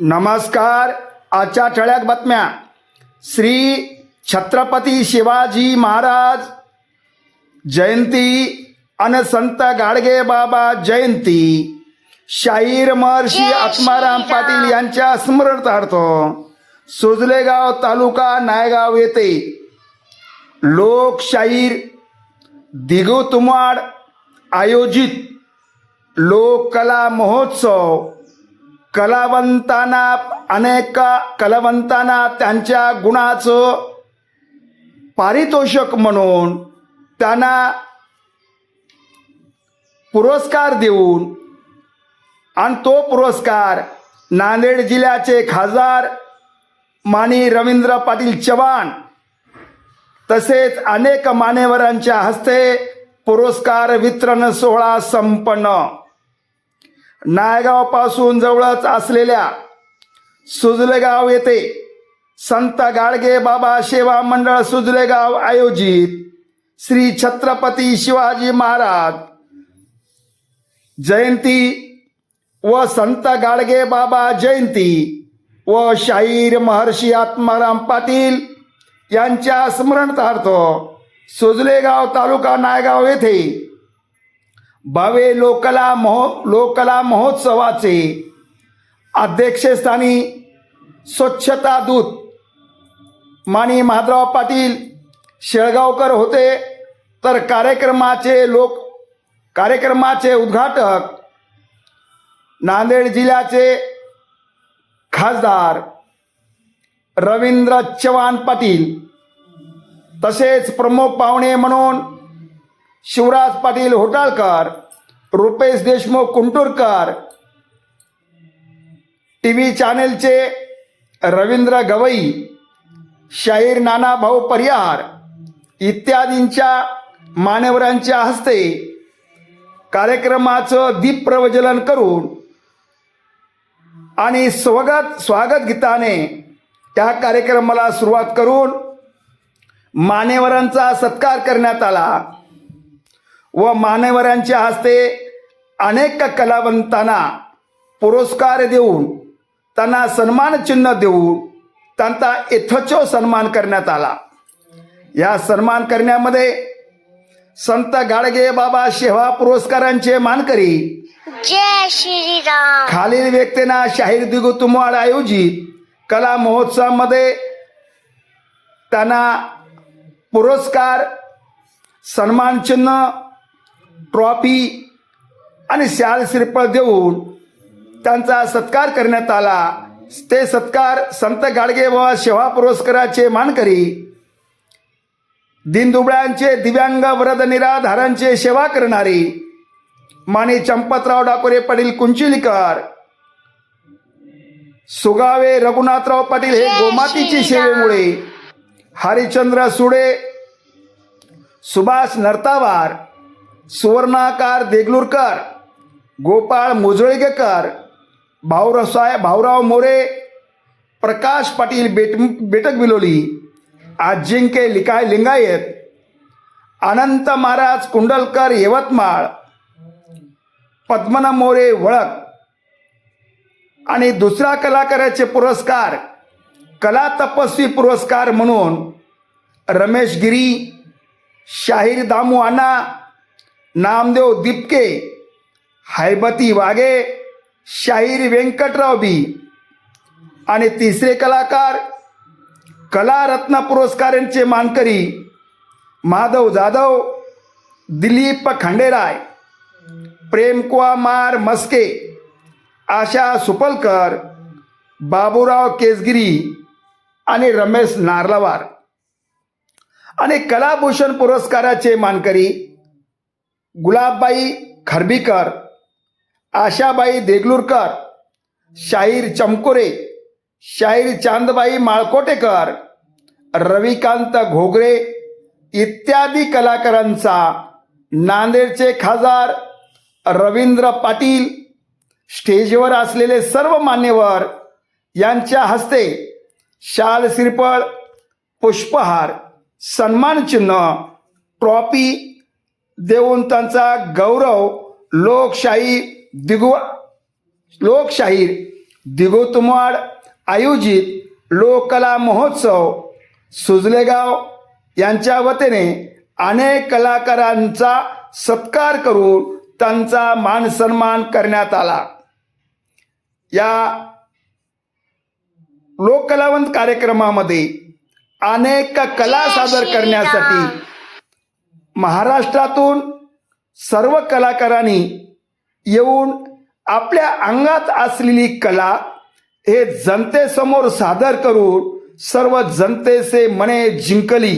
नमस्कार आजच्या ठळक बातम्या श्री छत्रपती शिवाजी महाराज जयंती अन संत गाडगे बाबा जयंती शाहीर महर्षी आत्माराम. पाटील यांच्या स्मरणार्थ सुजलेगाव तालुका नायगाव येथे लोकशाहीर दिगू तुमाड आयोजित लोककला महोत्सव कलावंतांना अनेक कलावंतांना त्यांच्या गुणाचं पारितोषक म्हणून त्यांना पुरस्कार देऊन आणि तो पुरस्कार नांदेड जिल्ह्याचे खासदार मानी रवींद्र पाटील चव्हाण तसेच अनेक मान्यवरांच्या हस्ते पुरस्कार वितरण सोहळा संपन्न. नायगावपासून जवळच असलेल्या सुजलेगाव येथे संत गाडगे बाबा सेवा मंडळ सुजलेगाव आयोजित श्री छत्रपती शिवाजी महाराज जयंती व संत गाडगे बाबा जयंती व शाहीर महर्षी आत्माराम पाटील यांच्या स्मरणार्थ सुजलेगाव तालुका नायगाव येथे भावे लोकला महो लोकला महोत्सवाचे अध्यक्षस्थानी स्वच्छता दूत मानी माधवराव पाटील शेळगावकर होते. तर कार्यक्रमाचे लोक कार्यक्रमाचे उद्घाटक नांदेड जिल्ह्याचे खासदार रवींद्र चव्हाण पाटील. तसेच प्रमुख पाहुणे म्हणून शिवराज पाटील होटाळकर रुपेश देशमुख कुंटूरकर टी व्ही चॅनेलचे रवींद्र गवई शाहीर नाना भाऊ परिहार इत्यादींच्या मान्यवरांच्या हस्ते कार्यक्रमाचं दीप प्रज्वलन करून आणि स्वागत स्वागत गीताने त्या कार्यक्रमाला सुरुवात करून मान्यवरांचा सत्कार करण्यात आला. व मान्यवरांच्या हस्ते अनेक कलावंतांना पुरस्कार देऊन त्यांना सन्मान चिन्ह देऊन त्यांचा यथोचो सन्मान करण्यात आला. या सन्मान करण्यामध्ये संत गाडगे बाबा शेवा पुरस्कारांचे मानकरी जय श्रीराम. खालील व्यक्तींना शाहीर दिगू तुमवाड आयोजित कला महोत्सवामध्ये त्यांना पुरस्कार सन्मान चिन्ह ट्रॉफी आणि शाल श्रीफळ देऊन त्यांचा सत्कार करण्यात आला. ते सत्कार संत गाडगे बाबा सेवा पुरस्काराचे मानकरी दिनदुबळ्यांचे दिव्यांग वरद निराधारांचे सेवा करणारी माने चंपतराव डाकोरे पाटील कुंचिलीकर सुगावे रघुनाथराव पाटील हे गोमातीची सेवेमुळे हरिश्चंद्र सुडे सुभाष नरतावार सुवर्णाकार देगलूरकर गोपाळ मुजळगेकर भाऊरसाय भाऊराव मोरे प्रकाश पाटील बेट बेटक बिलोली आजिंक्य लिकाय लिंगायत अनंत महाराज कुंडलकर यवतमाळ पद्मना मोरे वळक आणि दुसरा कलाकाराचे पुरस्कार कला तपस्वी पुरस्कार म्हणून रमेश गिरी शाहीर दामू अण्णा नामदेव दिपके हैबती वाघे शाहीर व्यंकटराव बी आणि तिसरे कलाकार कलारत्न पुरस्कारांचे मानकरी माधव जाधव दिलीप खांडेराय प्रेमकुमार मस्के आशा सुपलकर बाबूराव केसगिरी आणि रमेश नार्लावार. आणि कलाभूषण पुरस्काराचे मानकरी गुलाबबाई खरबीकर आशाबाई देगलूरकर शाहीर चमकोरे शाहीर चांदबाई माळकोटेकर रविकांत घोगरे इत्यादी कलाकारांचा नांदेडचे खासदार रवींद्र पाटील स्टेजवर असलेले सर्व मान्यवर यांच्या हस्ते शाल श्रीफळ पुष्पहार सन्मान चिन्ह ट्रॉफी देऊन त्यांचा गौरव लोकशाही दिगु लोकशाहीर दिगोतमाड आयोजित लोककला महोत्सव सुजलेगाव यांच्या वतीने अनेक कलाकारांचा सत्कार करून त्यांचा मान सन्मान करण्यात आला या लोककलावंत कार्यक्रमामध्ये अनेक कला सादर. करण्यासाठी महाराष्ट्रातून सर्व कलाकारांनी येऊन आपल्या अंगात असलेली कला हे जनतेसमोर सादर करून सर्व जनतेचे मने जिंकली.